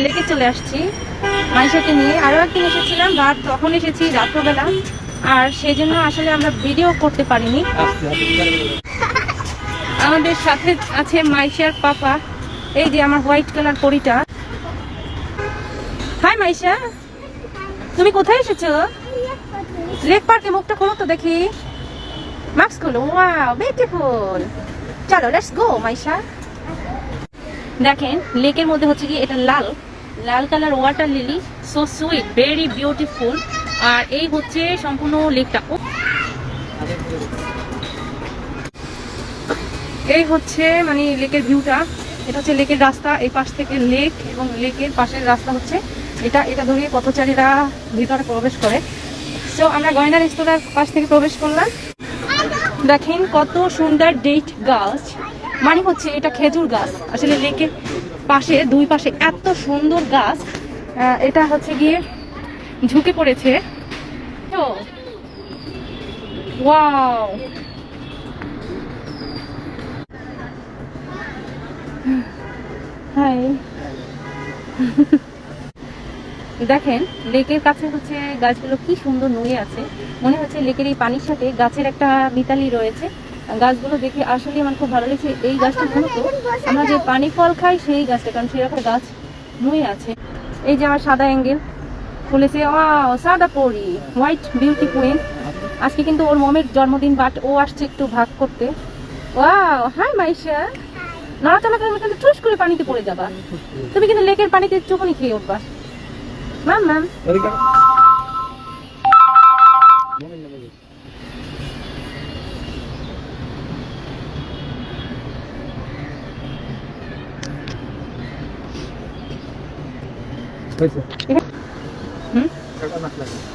লেকে চলে আসছি মাইশাকে নিয়ে। আরও একদিন এসেছিলাম, রাত তখন এসেছি, রাত্রবেলা। আর সেই জন্য আসলে আমরা ভিডিও করতে পারিনি। আমাদের সাথে আছে মাইশার পাপা, এই যে আমার হোয়াইট কালার পরিটা। হাই মাইশা। তুমি কোথায় এসেছ? লেক পার্কে মুখটা খোলো তো দেখি। মাস্ক খোলো। ওয়াও বিউটিফুল চলো লেটস গো মাইশা। দেখেন, লেকের মধ্যে হচ্ছে কি এটা লাল লাল colour water lily so sweet very beautiful আর এই হচ্ছে সম্পূর্ণ লেকটা। এই হচ্ছে মানে লেকের ভিউটা এটা হচ্ছে লেকের রাস্তা, এই পাশ থেকে লেক এবং লেকের পাশের রাস্তা হচ্ছে এটা। এটা ধরিয়ে পথচারীরা ভিতরে প্রবেশ করে। সো আমরা গয়না রেস্তোরাঁর পাশ থেকে প্রবেশ করলাম। দেখেন কত সুন্দর ডেট গাছ। মানে হচ্ছে এটা খেজুর গাছ। আসলে লেকের পাশে, দুই পাশে এত সুন্দর গাছ এটা হচ্ছে গিয়ে ঝুঁকে পড়েছে। তো হাই। দেখেন, লেকের কাছে হচ্ছে গাছগুলো কি সুন্দর নুয়ে আছে। মনে হচ্ছে লেকের এই পানির সাথে গাছের একটা মিতালি রয়েছে। গাছগুলো দেখে আসলে আমার খুব ভালো লেগেছে। এই গাছটা মূলত আমরা যে পানি ফল খাই সেই গাছটা, কারণ সেরকম গাছ নুয়ে আছে। এই যে আমার সাদা অ্যাঙ্গেল বলেছে ওয়াও, সাদা পরি, হোয়াইট বিউটি কুইন। আজকে কিন্তু ওর মমের জন্মদিন, বাট ও আসছে একটু ভাগ করতে। Wow, hi Maisha. নড়াচড়া করে কিন্তু টুস করে পানিতে পড়ে যাবা। তুমি কিন্তু লেকের পানিতে চুকুনি খেয়ে উঠবা। Ma'am ma'am.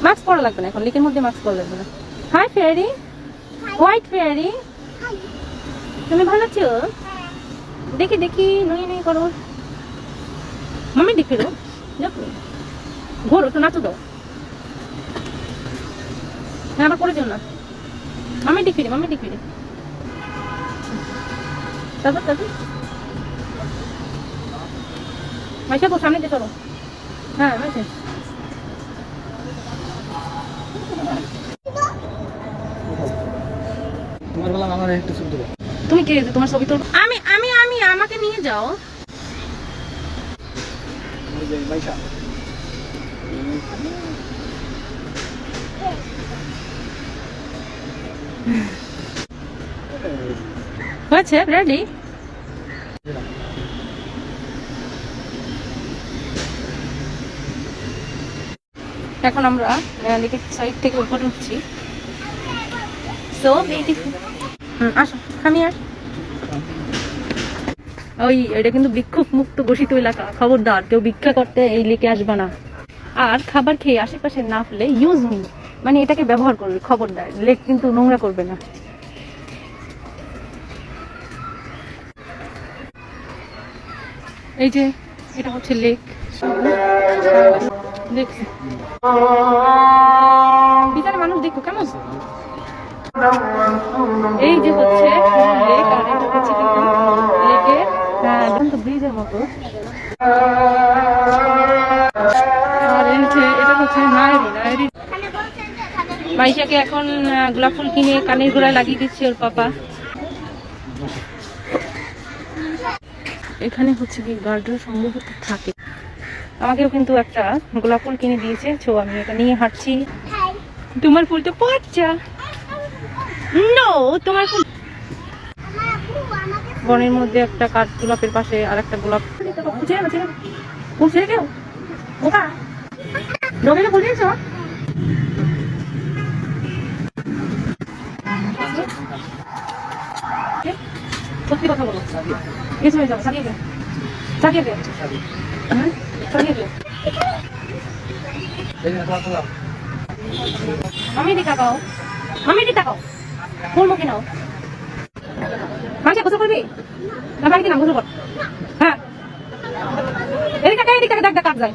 মাস্ক লাগবে না এখন লাগবে না। হাই ফেয়ারি হোয়াইট ফেয়ারি তুমি ভালো আছো? দেখি দেখি করো। মামি দেখে দাও। করে দিও রে তো সামনে দিয়ে চলো। হ্যাঁ তোমার বললাম আমার একটু ছবি দেবো। তুমি কে? তোমার ছবি তো আমি আমি আমি আমাকে নিয়ে যাও। হয়েছে রেডি এখন আমরা লেকের সাইড থেকে উপরে উঠছি। সো বিউটিফুল আসো আমি আর ওই, এটা কিন্তু বিক্ষোভ মুক্ত ঘোষিত এলাকা, খবরদার, কেউ ভিক্ষা করতে এই লেকে আসবে না। আর খাবার খেয়ে আশেপাশে না ফেলে ইউজ মি মানে এটাকে ব্যবহার করবে, খবরদার, লেক কিন্তু নোংরা করবে না। এই যে, এটা হচ্ছে লেক। দেখছি। মানুষ দেখো, কেমন? এই যে হচ্ছে এটা হচ্ছে মাইশাকে এখন গোলাপ ফুল কিনে কানের গোড়ায় লাগিয়ে দিচ্ছে ওর পাপা। এখানে হচ্ছে কি, গার্ডেন সম্ভবত থাকে। আমাকেও কিন্তু একটা গোলাপ ফুল কিনে দিয়েছে তো আমি এটা নিয়ে হাঁটছি। তোমার ফুলটা পচা। নো তোমার ফুল বনের মধ্যে একটা কাঠ গোলাপের পাশে আর একটা গোলাপ ফুল ছেড়ে। ফুল কেউ ওকা ফুল দিয়েছ? সত্যি কথা বলো। হয়ে দে হ্যাঁ? সারিয়ে দে এই যে তোমার বললাম আমি দি টাকাও আমি দি টাকাও ফুল মুখে নাও গোসল করবি নাম গোসল কর হ্যাঁ। এদিকে এদিকে দেখ দেখ যায়।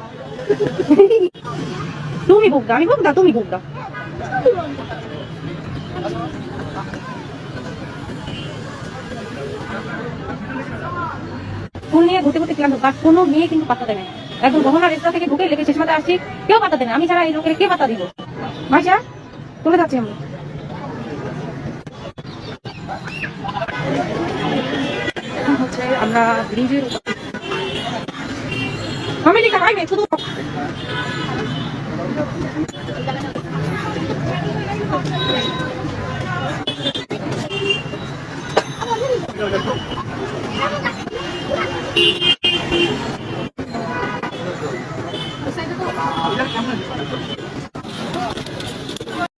তুমি দাও, আমি দাও, তুমি দাও। ফুল নিয়ে ঘুরতে ঘুরতে ক্লান্ত কোনো মেয়ে কিন্তু পাত্তা দেয় না। একদম গহনা রেস্তোরাঁ থেকে ঢুকে লেগে শেষ মাথায় আসছি কেউ পাতা দেবে আমি ছাড়া এই লোকের কে পাতা দিব? মাসা তুলে যাচ্ছি আমরা। আমরা ব্রিজের আমি শুধু